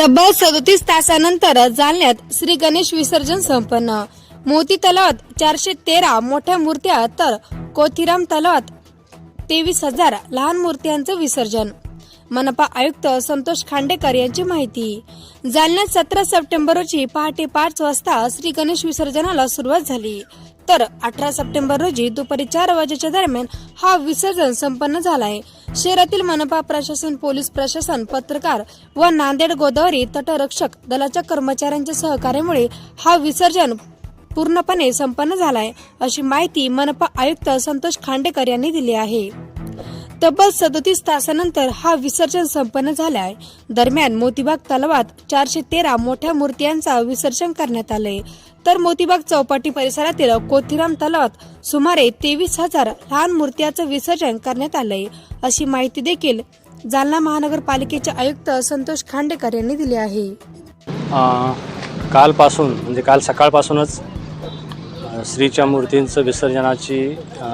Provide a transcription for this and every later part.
तब्बल सदोतीस तासानंतर जालन्यात श्री गणेश विसर्जन संपन्न. मोती तलावात चारशे तेरा मोठ्या मूर्त्या तर कोथिराम तलावात तेवीस हजार लहान मूर्त्यांचं विसर्जन. मनपा आयुक्त संतोष खांडेकर यांची माहिती. जालन्यात सतरा सप्टेंबर रोजी पहाटे पाच वाजता श्री गणेश विसर्जनाला सुरुवात झाली. तर अठरा सप्टेंबर रोजी दुपारी चार वाजेच्या दरम्यान हा विसर्जन संपन्न झालाय. शहरातील मनपा प्रशासन पोलीस प्रशासन पत्रकार व नांदेड गोदावरी तटरक्षक दलाच्या कर्मचाऱ्यांच्या सहकार्यामुळे हा विसर्जन पूर्णपणे संपन्न झालाय अशी माहिती मनपा आयुक्त संतोष खांडेकर यांनी दिली आहे. तब्बल सदोतीस तासानंतर हा विसर्जन संपन्न झालाय. दरम्यान मोतीबाग तलावात चारशे तेरा मोठ्या मूर्त्यांचा विसर्जन करण्यात आलंय. तर मोतीबाग चौपाटी परिसरातील कोथिराम तलावात सुमारे तेवीस हजार लहान मूर्त्याचं विसर्जन करण्यात आलंय अशी माहिती देखील जालना महानगरपालिकेचे आयुक्त संतोष खांडेकर यांनी दिली आहे. कालपासून म्हणजे काल सकाळपासूनच श्रीच्या मूर्तींचं विसर्जनाची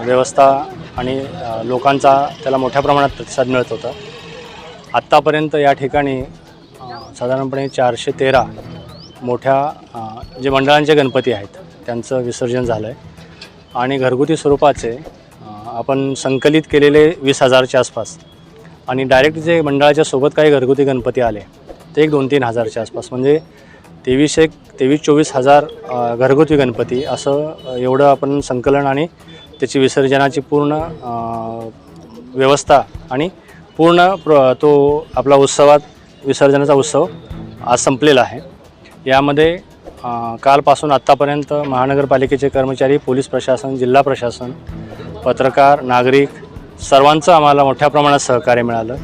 व्यवस्था आणि लोकांचा त्याला मोठ्या प्रमाणात प्रतिसाद मिळत होता. आत्तापर्यंत या ठिकाणी साधारणपणे चारशे तेरा मोठ्या जे मंडळांचे गणपती आहेत त्यांचं विसर्जन झालं आहे आणि घरगुती स्वरूपाचे आपण संकलित केलेले वीस हजारच्या आसपास आणि डायरेक्ट जे मंडळाच्या सोबत काही घरगुती गणपती आले ते एक दोन तीन हजारच्या आसपास. म्हणजे तेवीस एक तेवीस चोवीस हजार घरगुती गणपती असं एवढं आपण संकलन आणि त्याची विसर्जनाची पूर्ण व्यवस्था आणि पूर्ण प्र तो आपला उत्सवात विसर्जनाचा उत्सव आज संपलेला आहे. यामध्ये कालपासून आत्तापर्यंत महानगरपालिकेचे कर्मचारी पोलीस प्रशासन जिल्हा प्रशासन पत्रकार नागरिक सर्वांचं आम्हाला मोठ्या प्रमाणात सहकार्य मिळालं.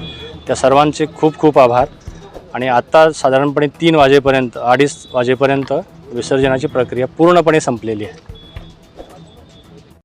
त्या सर्वांचे खूप खूप आभार. आणि आत्ता साधारणपणे तीन वाजेपर्यंत अडीच वाजेपर्यंत विसर्जनाची प्रक्रिया पूर्णपणे संपलेली आहे.